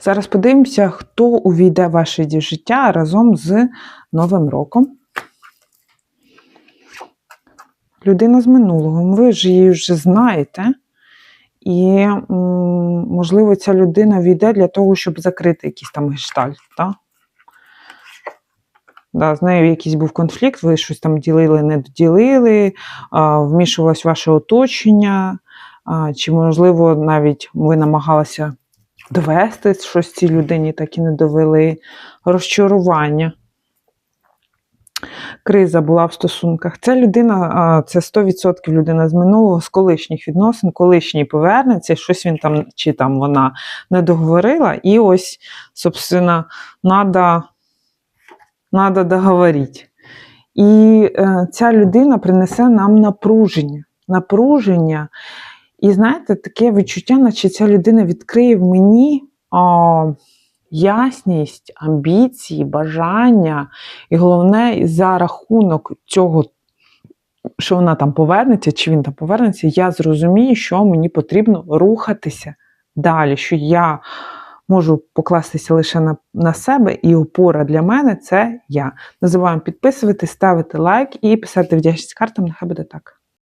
Зараз подивимося, хто увійде в ваше життя разом з Новим роком. Людина з минулого. Ви ж її вже знаєте. І, можливо, ця людина війде для того, щоб закрити якийсь там гештальт. Так? Да, з нею якийсь був конфлікт, ви щось там ділили, не доділили, вмішувалось ваше оточення, чи, можливо, навіть ви намагалися довести щось цій людині, так і не довели. Розчарування. Криза була в стосунках. Ця людина, це 100% людина з минулого, з колишніх відносин, колишній повернеться, щось він там чи там вона не договорила, і ось, собственно, надо, надо договорити. І е, ця людина принесе нам напруження. Напруження. І знаєте, таке відчуття, наче ця людина відкриє в мені а, ясність, амбіції, бажання. І головне, за рахунок цього, що вона там повернеться, чи він там повернеться, я зрозумію, що мені потрібно рухатися далі, що я можу покластися лише на, на себе, і опора для мене це я. Не забуваємо підписувати, ставити лайк і писати вдячність картам, нехай буде так.